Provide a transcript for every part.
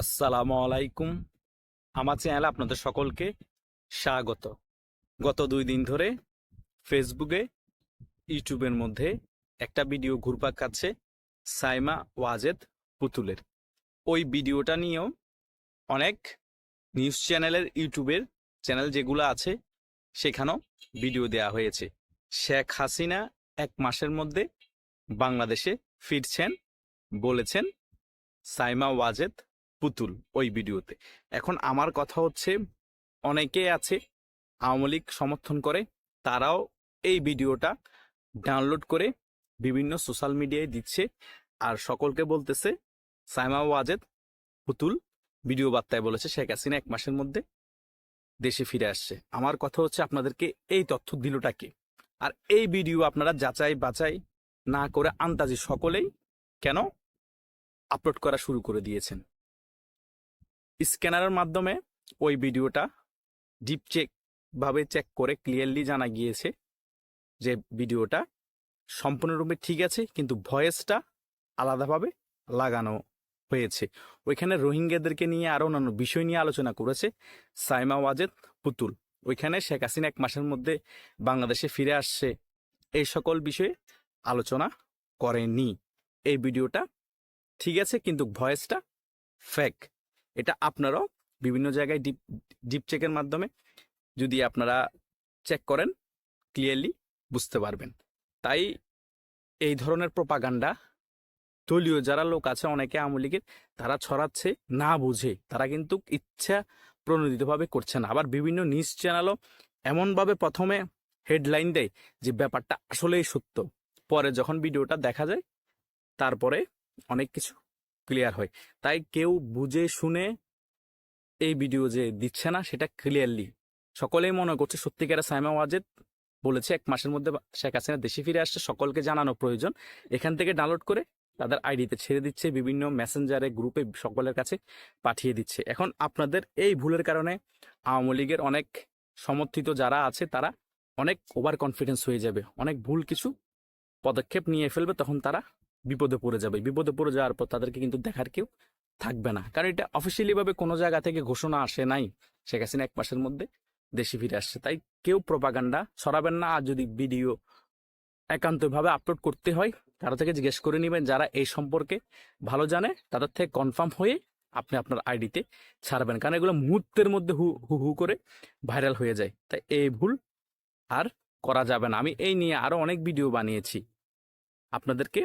আসসালামু আলাইকুম। আমার চ্যানেলে আপনাদের সকলকে স্বাগত। গত দুই দিন ধরে ফেসবুকে ইউটিউবের মধ্যে একটা ভিডিও ঘুরপাক খাচ্ছে সাইমা ওয়াজেদ পুতুলের। ওই ভিডিওটা নিয়েও অনেক নিউজ চ্যানেলের ইউটিউবের চ্যানেল যেগুলো আছে, সেখানেও ভিডিও দেয়া হয়েছে। শেখ হাসিনা এক মাসের মধ্যে বাংলাদেশে ফিরছেন বলেছেন সাইমা ওয়াজেদ পুতুল ওই ভিডিওতে। এখন আমার কথা হচ্ছে, অনেকে আছে, আওয়ামী লীগ সমর্থন করে, তারাও এই ভিডিওটা ডাউনলোড করে বিভিন্ন সোশ্যাল মিডিয়ায় দিচ্ছে আর সকলকে বলতেছে, সাইমা ওয়াজেদ পুতুল ভিডিও বার্তায় বলেছে, শেখ হাসিনা এক মাসের মধ্যে দেশে ফিরে আসছে। আমার কথা হচ্ছে, আপনাদেরকে এই তথ্য দিলটা কি? আর এই ভিডিও আপনারা যাচাই বাছাই না করে আন্দাজি সকলেই কেন আপলোড করা শুরু করে দিয়েছেন? স্ক্যানারের মাধ্যমে ওই ভিডিওটা ডিপ চেক ভাবে চেক করে ক্লিয়ারলি জানা গিয়েছে যে ভিডিওটা সম্পূর্ণরূপে ঠিক আছে, কিন্তু ভয়েসটা আলাদাভাবে লাগানো হয়েছে। ওইখানে রোহিঙ্গাদেরকে নিয়ে আরও অন্যান্য বিষয় নিয়ে আলোচনা করেছে সাইমা ওয়াজেদ পুতুল। ওইখানে শেখ হাসিনা এক মাসের মধ্যে বাংলাদেশে ফিরে আসছে। এই সকল বিষয়ে আলোচনা করেনি। এই ভিডিওটা ঠিক আছে, কিন্তু ভয়েসটা ফেক এটা আপনারাও বিভিন্ন জায়গায় ডিপ ডিপ চেকের মাধ্যমে যদি আপনারা চেক করেন ক্লিয়ারলি বুঝতে পারবেন। তাই এই ধরনের প্রপাগান্ডা দলীয় যারা লোক আছে, অনেকে আওয়ামী লীগের, তারা ছড়াচ্ছে না বুঝে। তারা কিন্তু ইচ্ছা প্রণোদিতভাবে করছে না। আবার বিভিন্ন নিউজ চ্যানেলও এমনভাবে প্রথমে হেডলাইন দেয় যে ব্যাপারটা আসলেই সত্য। পরে যখন ভিডিওটা দেখা যায়, তারপরে অনেক কিছু ক্লিয়ার হয়। তাই কেউ বুঝে, শুনে এই ভিডিও যে দিচ্ছে না, সেটা ক্লিয়ারলি সকলেই মনে করছে সত্যিকারে সাইমা ওয়াজেদ বলেছে, এক মাসের মধ্যে শেখ হাসিনা দেশে ফিরে আসছে, সকলকে জানানো প্রয়োজন। এখান থেকে ডাউনলোড করে তাদের আইডিতে ছেড়ে দিচ্ছে, বিভিন্ন মেসেঞ্জারে গ্রুপে সকলের কাছে পাঠিয়ে দিচ্ছে। এখন আপনাদের এই ভুলের কারণে আওয়ামী লীগের অনেক সমর্থিত যারা আছে, তারা অনেক ওভার কনফিডেন্স হয়ে যাবে, অনেক ভুল কিছু পদক্ষেপ নিয়ে ফেলবে, তখন তারা বিপদে পড়ে যাবে। বিপদে পড়ে যাওয়ার পর তাদেরকে কিন্তু দেখার কেউ থাকবে না। কারণ এটা অফিসিয়ালি ভাবে কোনো জায়গা থেকে ঘোষণা আসে নাই। শেখ হাসিনা এক মাসের মধ্যে দেশে ফিরে আসছে। তাই কেউ প্রপাগান্ডা ছড়াবেন না। আর যদি ভিডিও একান্তভাবে আপলোড করতে হয় কারও থেকে জিজ্ঞেস করে নেবেন। যারা এই সম্পর্কে ভালো জানে, তাদের থেকে কনফার্ম হয়ে আপনি আপনার আইডিতে ছাড়বেন। কারণ এগুলো মুহূর্তের মধ্যে হু হু হু করে ভাইরাল হয়ে যায়। তাই এই ভুল আর করা যাবে না। আমি এই নিয়ে আরও অনেক ভিডিও বানিয়েছি। আপনাদেরকে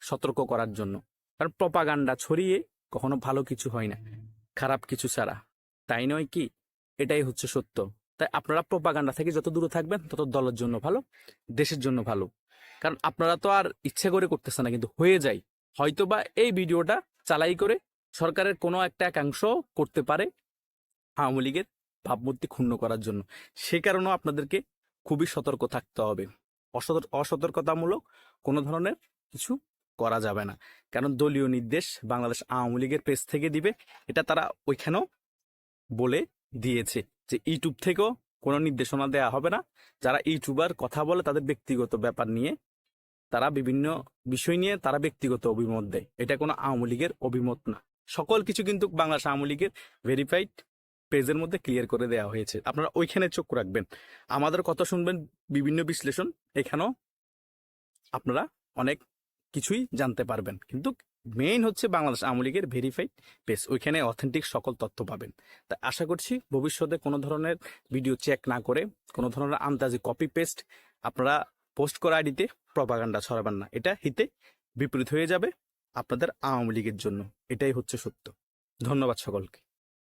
সতর্ক করার জন্য। কারণ প্রপাগান্ডা ছড়িয়ে কখনো ভালো কিছু হয় না, খারাপ কিছু ছাড়া। তাই নয় কি? এটাই হচ্ছে সত্য। তাই আপনারা প্রপাগান্ডা থেকে যত দূরে থাকবেন, তত দলের জন্য ভালো, দেশের জন্য ভালো। কারণ আপনারা তো আর ইচ্ছে করে করতেছে না, কিন্তু হয়ে যায়। হয়তোবা এই ভিডিওটা চালাই করে সরকারের কোনো একটা একাংশ করতে পারে আওয়ামী লীগের ভাবমূর্তি ক্ষুণ্ণ করার জন্য। সে কারণেও আপনাদেরকে খুবই সতর্ক থাকতে হবে। অসতর- অসতর্কতামূলক কোনো ধরনের কিছু করা যাবে না। কারণ দলীয় নির্দেশ বাংলাদেশ আওয়ামী লীগের পেজ থেকে দিবে। এটা তারা ওইখানেও বলে দিয়েছে যে ইউটিউব থেকেও কোনো নির্দেশনা দেয়া হবে না। যারা ইউটিউবার কথা বলে তাদের ব্যক্তিগত ব্যাপার নিয়ে তারা বিভিন্ন বিষয় নিয়ে তারা ব্যক্তিগত অভিমত দেয়। এটা কোনো আওয়ামী লীগের অভিমত না। সকল কিছু কিন্তু বাংলাদেশ আওয়ামী লীগের ভেরিফাইড পেজের মধ্যে ক্লিয়ার করে দেওয়া হয়েছে। আপনারা ওইখানে চোখ রাখবেন। আমাদের কথা শুনবেন বিভিন্ন বিশ্লেষণ। এখানেও আপনারা অনেক কিছুই জানতে পারবেন। কিন্তু মেইন হচ্ছে বাংলাদেশ আওয়ামী লীগের ভেরিফাইড পেজ ওইখানে অথেন্টিক সকল তথ্য পাবেন। তাই আশা করছি ভবিষ্যতে কোনো ধরনের ভিডিও চেক না করে, কোনো ধরনের আন্দাজি কপি পেস্ট আপনারা পোস্ট করা আইডিতে প্রপাগান্ডা ছড়াবেন না। এটা হিতে বিপরীত হয়ে যাবে আপনাদের আওয়ামী লীগের জন্য। এটাই হচ্ছে সত্য। ধন্যবাদ সকলকে।